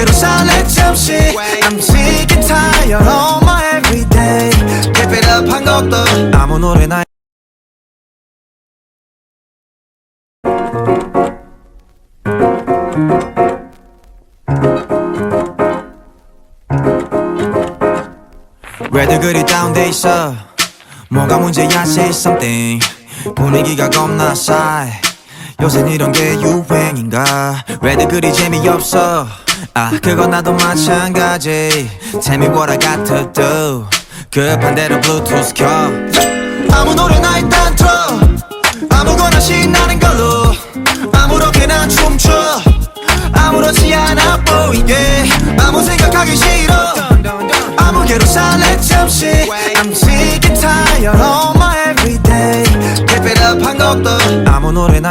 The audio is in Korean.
아무개로 살래 잠시. I'm sick and tired of my everyday. Keep it up 한 것도. 아무 노래나 왜들 그리 다운돼 있어? 뭐가 문제야 say something. 분위기가 겁나 싸해. 요새 이런 게 유행인가? 왜들 그리 재미없어 아 그건 나도 마찬가지. Tell me what I got to do 급한 대로 블루투스 켜. 아무 노래나 일단 틀어. 아무거나 신나는 걸로. 아무렇게나 춤춰. 아무렇지 않아 보이게. 아무 생각하기 싫어. 아무개로 살래 잠시. I'm sick and tired of my everyday. Keep it up 한 것도. 아무 노래나